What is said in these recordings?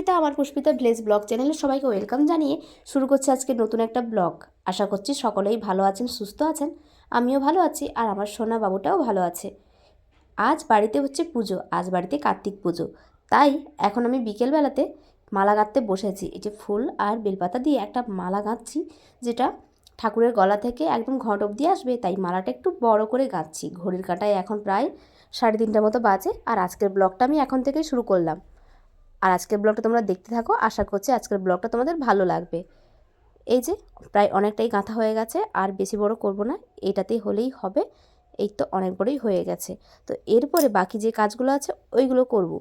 পুষ্পিতা, আমার Pushpita village blog চ্যানেলে সবাইকে ওয়েলকাম জানিয়ে শুরু করছে আজকে নতুন একটা ব্লগ আশা করছি সকলেই ভালো আছেন, সুস্থ আছেন। আমিও ভালো আছি আর আমার সোনা বাবুটাও ভালো আছে। আজ বাড়িতে হচ্ছে পুজো, আজ বাড়িতে কার্তিক পুজো। তাই এখন আমি বিকেলবেলাতে মালা গাঁথতে বসেছি। এই যে ফুল আর বেলপাতা দিয়ে একটা মালা গাঁথছি, যেটা ঠাকুরের গলা থেকে একদম ঘট অব্দি আসবে, তাই মালাটা একটু বড় করে গাঁথছি। ঘড়ির কাটায় এখন প্রায় সাড়ে তিনটার মতো বাজে আর আজকের ব্লগটা আমি এখন থেকেই শুরু করলাম। আর আজকের ব্লগটা তোমরা দেখতে থাকো। আশা করছি আজকের ব্লগটা তোমাদের ভালো লাগবে। এই যে, প্রায় অনেকটাই গাঁথা হয়ে গেছে, আর বেশি বড় করব না, এটাতেই হলেই হবে। এই তো অনেক বড়ই হয়ে গেছে। তো এরপরে বাকি যে কাজগুলো আছে, ওইগুলো করব।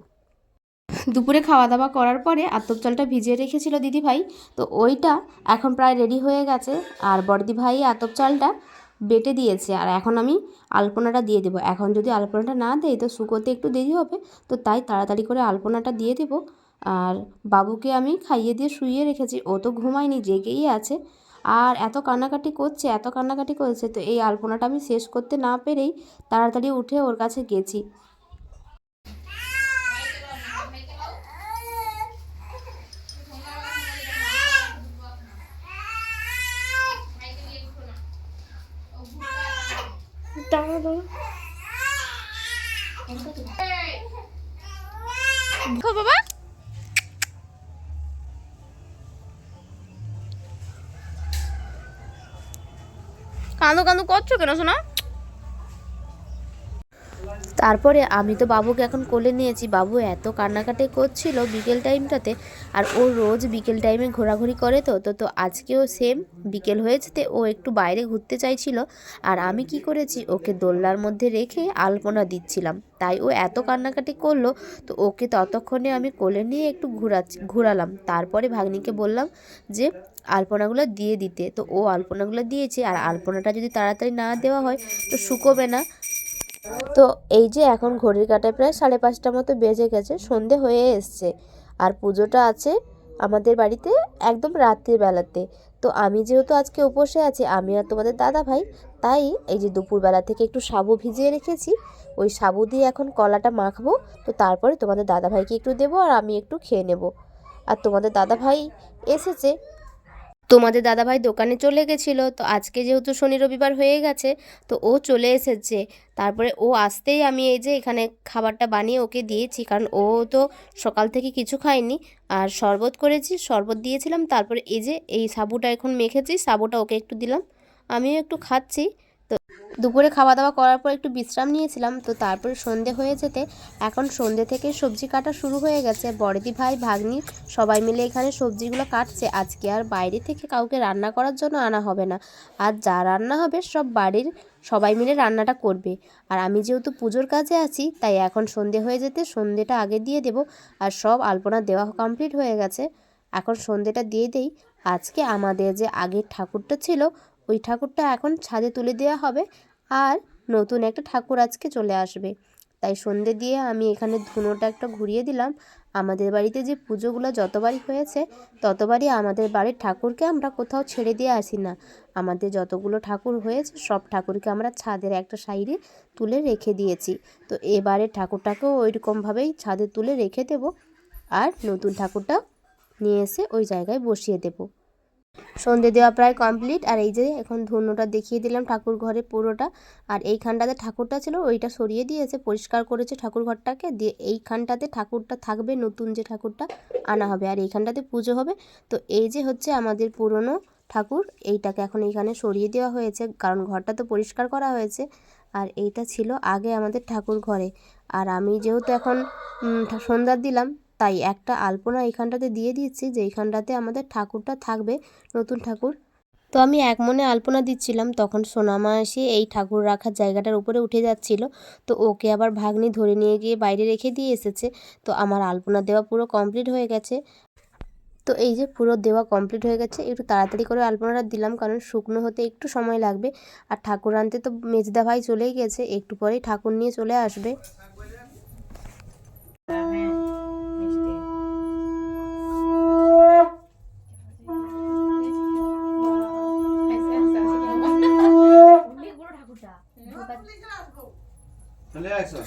দুপুরে খাওয়া দাওয়া করার পরে আতপ চালটা ভিজিয়ে রেখেছিল দিদি ভাই তো ওইটা এখন প্রায় রেডি হয়ে গেছে। আর বড়দি ভাই আতপ চালটা বেটে দিয়েছে। আর এখন আমি আলপনাটা দিয়ে দেবো। এখন যদি আলপনাটা না দেয় তো শুকোতে একটু দেরি হবে। তো তাই তাড়াতাড়ি করে আলপনাটা দিয়ে দেবো। আর বাবুকে আমি খাইয়ে দিয়ে শুইয়ে রেখেছি। ও তো ঘুমায়নি, জেগেই আছে। আর এত কান্নাকাটি করছে, এত কান্নাকাটি করছে, তো এই আলপনাটা আমি শেষ করতে না পেরেই তাড়াতাড়ি উঠে ওর কাছে গেছি। খো বাবা। কাঁদো কাঁদো করছ কেন শোনা তারপরে আমি তো বাবুকে এখন কোলে নিয়েছি। বাবু এত কান্নাকাটি করছিল বিকেল টাইমটাতে আর ও রোজ বিকেল টাইমে ঘোরাঘুরি করে তো তো তো আজকেও সেম বিকেল হয়েছে, ও একটু বাইরে ঘুরতে চাইছিল আর আমি কি করেছি, ওকে দোলনার মধ্যে রেখে আলপনা দিচ্ছিলাম। তাই ও এত কান্নাকাটি করল, তো ওকে ততক্ষণে আমি কোলে নিয়ে একটু ঘুরাচ্ছি, ঘুরালাম। তারপরে ভাগ্নিকে বললাম যে আলপনাগুলো দিয়ে দিতে। তো ও আলপনাগুলো দিয়েছে আর আলপনাটা যদি তাড়াতাড়ি না দেওয়া হয়, তো শুকোবে না। তো এই যে এখন ঘড়ির কাটায় প্রায় সাড়ে পাঁচটা মতো বেজে গেছে, সন্ধে হয়ে এসছে। আর পুজোটা আছে আমাদের বাড়িতে একদম রাত্রির বেলাতে। তো আমি যেহেতু আজকে উপসে আছি, আমি আর তোমাদের দাদা ভাই, তাই এই যে দুপুরবেলা থেকে একটু সাবু ভিজিয়ে রেখেছি। ওই সাবু দিয়ে এখন কলাটা মাখবো, তো তারপরে তোমাদের দাদা ভাইকে একটু দেবো আর আমি একটু খেয়ে নেব। আর তোমাদের দাদা ভাই এসেছে তোমাদের দাদাভাই দোকানে চলে গেছিল, তো আজকে যেহেতু শনি রবিবার হয়ে গেছে, তো ও চলে এসেছে। তারপরে ও আসতেই আমি এই যে এখানে খাবারটা বানিয়ে ওকে দিয়েছি, কারণ ও তো সকাল থেকে কিছু খায়নি। আর শরবত করেছি, শরবত দিয়েছিলাম, তারপরে এই যে এই সাবুটা এখন মেখেছি, সাবুটা ওকে একটু দিলাম। আমিও একটু খাচ্ছি। তো দুপুরে খাওয়া দাওয়া করার পর একটু বিশ্রাম নিয়েছিলাম, তো তারপরে সন্ধে হয়ে যেতে এখন সন্ধে থেকে সবজি কাটা শুরু হয়ে গেছে। বড়দি ভাই, ভাগ্নি সবাই মিলে এখানে সবজিগুলো কাটছে। আজকে আর বাইরে থেকে কাউকে রান্না করার জন্য আনা হবে না। আর যা রান্না হবে সব বাড়ির সবাই মিলে রান্নাটা করবে। আর আমি যেহেতু পুজোর কাজে আছি, তাই এখন সন্ধে হয়ে যেতে সন্ধেটা আগে দিয়ে দেব। আর সব আলপনা দেওয়া কমপ্লিট হয়ে গেছে। এখন সন্ধেটা দিয়ে দেই। আজকে আমাদের যে আগের ঠাকুরটা ছিল ওই ঠাকুরটা এখন ছাদে তুলে দেওয়া হবে আর নতুন একটা ঠাকুর আজকে চলে আসবে। তাই সন্ধে দিয়ে আমি এখানে ধুনোটা একটা ঘুরিয়ে দিলাম। আমাদের বাড়িতে যে পুজোগুলো যতবারই হয়েছে, ততবারই আমাদের বাড়ির ঠাকুরকে আমরা কোথাও ছেড়ে দিয়ে আসি না। আমাদের যতগুলো ঠাকুর হয়েছে, সব ঠাকুরকে আমরা ছাদের একটা সাইডে তুলে রেখে দিয়েছি। তো এবারে ঠাকুরটাকেও ওই রকমভাবেই ছাদে তুলে রেখে দেব আর নতুন ঠাকুরটা নিয়ে এসে ওই জায়গায় বসিয়ে দেবো। সন্ধে দেওয়া প্রায় কমপ্লিট। আর এই যে এখন ধুনোটা দেখিয়ে দিলাম ঠাকুর ঘরে পুরোটা। আর এইখানটাতে ঠাকুরটা ছিল, ওইটা সরিয়ে দিয়েছে, পরিষ্কার করেছে ঠাকুর ঘরটাকে। দিয়ে এইখানটাতে ঠাকুরটা থাকবে, নতুন যে ঠাকুরটা আনা হবে। আর এইখানটাতে পুজো হবে। তো এই যে হচ্ছে আমাদের পুরনো ঠাকুর, এইটাকে এখন এইখানে সরিয়ে দেওয়া হয়েছে। কারণ ঘরটা তো পরিষ্কার করা হয়েছে। আর এইটা ছিল আগে আমাদের ঠাকুর ঘরে। আর আমি যেহেতু এখন সন্ধ্যা দিলাম তাই একটা আলপনা এইখানটাতে দিয়ে দিচ্ছি যে এইখানটাতে আমাদের ঠাকুরটা থাকবে, নতুন ঠাকুর। তো আমি এক মনে আলপনা দিচ্ছিলাম, তখন সোনামা এসে এই ঠাকুর রাখার জায়গাটার উপরে উঠে যাচ্ছিল। তো ওকে আবার ভাগ্নি ধরে নিয়ে গিয়ে বাইরে রেখে দিয়ে এসেছে। তো আমার আলপনা দেওয়া পুরো কমপ্লিট হয়ে গেছে। তো এই যে পুরো দেওয়া কমপ্লিট হয়ে গেছে, একটু তাড়াতাড়ি করে আলপনাটা দিলাম, কারণ শুকনো হতে একটু সময় লাগবে। আর ঠাকুর আনতে তো মেজদা ভাই চলেই গেছে, একটু পরেই ঠাকুর নিয়ে চলে আসবে। চলে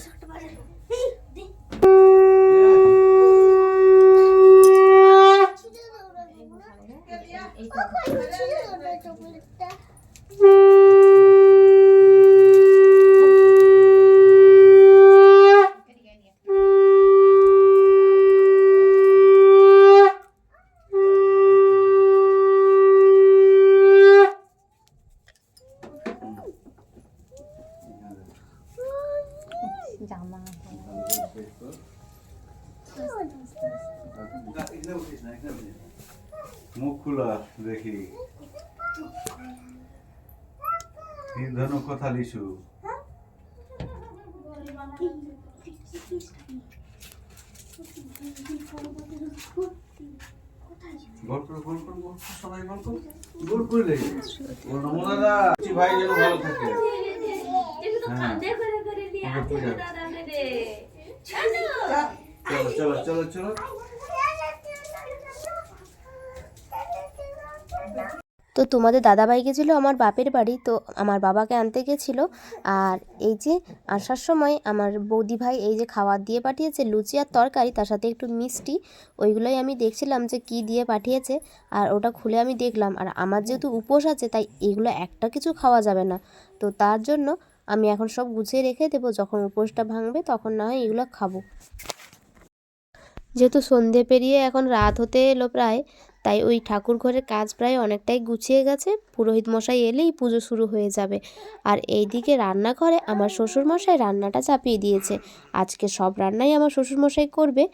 মুখ খোলা দেখি। নির্ধন কথা লিসু গল্প গল্প সবাই গল্প ও নমো ভাই যেন ভালো থাকে। হ্যাঁ। চলো চলো চলো চলো। তো তোমাদের দাদাভাই গেছিল আমার বাপের বাড়ি, তো আমার বাবাকে আনতে গেছিল। আর এই যে আসার সময় আমার বৌদি ভাই এই যে খাবার দিয়ে পাঠিয়েছে, লুচি আর তরকারি, তার সাথে একটু মিষ্টি, ওইগুলোই আমি দেখছিলাম যে কি দিয়ে পাঠিয়েছে। আর ওটা খুলে আমি দেখলাম, আর আমার যেহেতু উপোস আছে, তাই এগুলো একটা কিছু খাওয়া যাবে না। তো তার জন্য আমি এখন সব গুছিয়ে রেখে দেবো, যখন উপোসটা ভাঙবে তখন না হয় এগুলো খাব। যেহেতু সন্ধে পেরিয়ে এখন রাত হতে এলো প্রায়, তাই ওই ঠাকুর ঘরের কাজ প্রায় অনেকটাই গুছিয়ে গেছে। পুরোহিত মশাই এলেই পুজো শুরু হয়ে যাবে। আর এইদিকে রান্নাঘরে আমার শ্বশুর মশাই রান্নাটা চাপিয়ে দিয়েছে। আজকে সব রান্নাই আমার শ্বশুর মশাই করবে।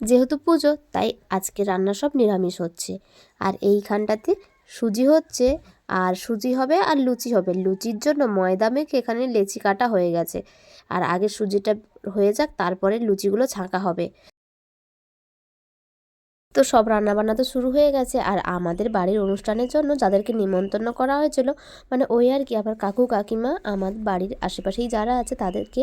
যেহেতু পুজো, তাই আজকে রান্না সব নিরামিষ হচ্ছে। আর এইখানটাতে সুজি হচ্ছে, আর সুজি হবে আর লুচি হবে। লুচির জন্য ময়দা মেখে এখানে লেচি কাটা হয়ে গেছে। আর আগে সুজিটা হয়ে যাক, তারপরে লুচিগুলো ছাঁকা হবে। তো সব রান্নাবান্না তো শুরু হয়ে গেছে। আর আমাদের বাড়ির অনুষ্ঠানের জন্য যাদেরকে নিমন্ত্রণ করা হয়েছিল মানে ওই আর কি আবার কাকু, কাকিমা, আমার বাড়ির আশেপাশেই যারা আছে তাদেরকে।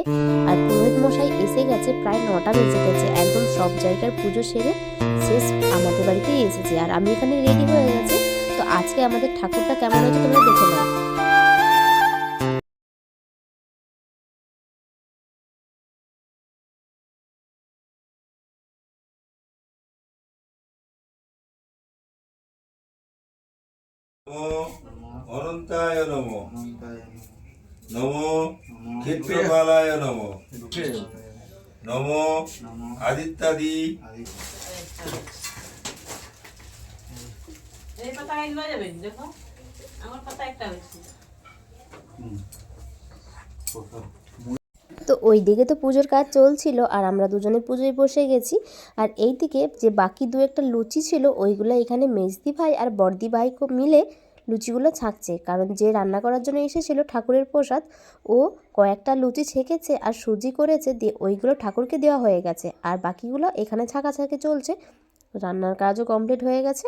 আর পুরোহিত মশাই এসে গেছে, প্রায় নটা বেজে গেছে। একদম সব জায়গার পুজো সেরে শেষ আমাদের বাড়িতেই এসেছে। আর আমি এখানে রেডি হয়ে গেছি। তো আজকে আমাদের ঠাকুরটা কেমন হয়েছে তোমরা দেখে নাও। অনন্তায় নমো। নমো ক্ষেত্রপালায় নমো। নমো আদিত্যাদি। এই পাতা এগুলো যাবেন দেখো। আমার পাতা একটা হয়েছে। তো ওই দিকে তো পুজোর কাজ চলছিল আর আমরা দুজনে পুজোয় বসে গেছি। আর এই দিকে যে বাকি দু একটা লুচি ছিল, ওইগুলো এখানে মেজদি ভাই আর বর্দি ভাই মিলে লুচিগুলো ছাঁকছে। কারণ যে রান্না করার জন্য এসেছিল ঠাকুরের প্রসাদ, ও কয়েকটা লুচি ছেঁকেছে আর সুজি করেছে দিয়ে ওইগুলো ঠাকুরকে দেওয়া হয়ে গেছে। আর বাকিগুলো এখানে ছাঁকা ছাঁকে চলছে। রান্নার কাজও কমপ্লিট হয়ে গেছে।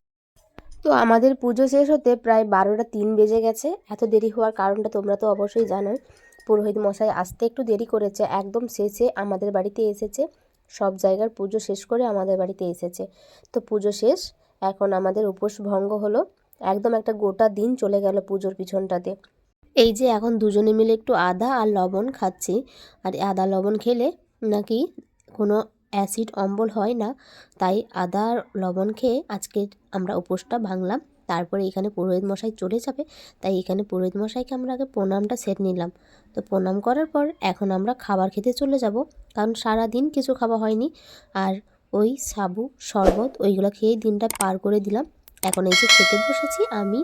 তো আমাদের পুজো শেষ হতে প্রায় বারোটা তিন বেজে গেছে। এত দেরি হওয়ার কারণটা তোমরা তো অবশ্যই জানোই। পুরোহিত মশাই আসতে একটু দেরি করেছে, একদম শেষে আমাদের বাড়িতে এসেছে। সব জায়গার পুজো শেষ করে আমাদের বাড়িতে এসেছে। তো পুজো শেষ, এখন আমাদের উপোস ভঙ্গ হলো। একদম একটা গোটা দিন চলে গেল পুজোর পিছনটাতে। এই যে এখন দুজনে মিলে একটু আদা আর লবণ খাচ্ছি। আর আদা লবণ খেলে নাকি কোনো অ্যাসিড অম্বল হয় না, তাই আদা, লবণ খেয়ে আজকে আমরা উপোসটা ভাঙলাম। তারপরে এখানে পুরোহিত মশাই চলে যাবে, তাই এখানে পুরোহিত মশাইকে আমরা আগে প্রণামটা সেট নিলাম। তো প্রণাম করার পর এখন আমরা খাবার খেতে চলে যাব, কারণ সারা দিন কিছু খাওয়া হয়নি। আর ওই সাবু, শরবত, ওইগুলো খেয়েই দিনটা পার করে দিলাম। এখন এই যে খেতে বসেছি আমি,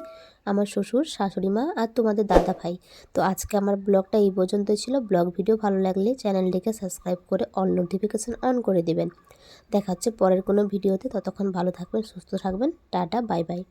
আমার শ্বশুর, শাশুড়ি মা আর তোমাদের দাদা ভাই। তো আজকে আমার ব্লগটা এই পর্যন্ত ছিল। ব্লগ ভিডিও ভালো লাগলে চ্যানেলটিকে সাবস্ক্রাইব করে অল নোটিফিকেশান অন করে দেবেন। দেখা হচ্ছে পরের কোনো ভিডিওতে। ততক্ষণ ভালো থাকবেন, সুস্থ থাকবেন। Tata, bye bye.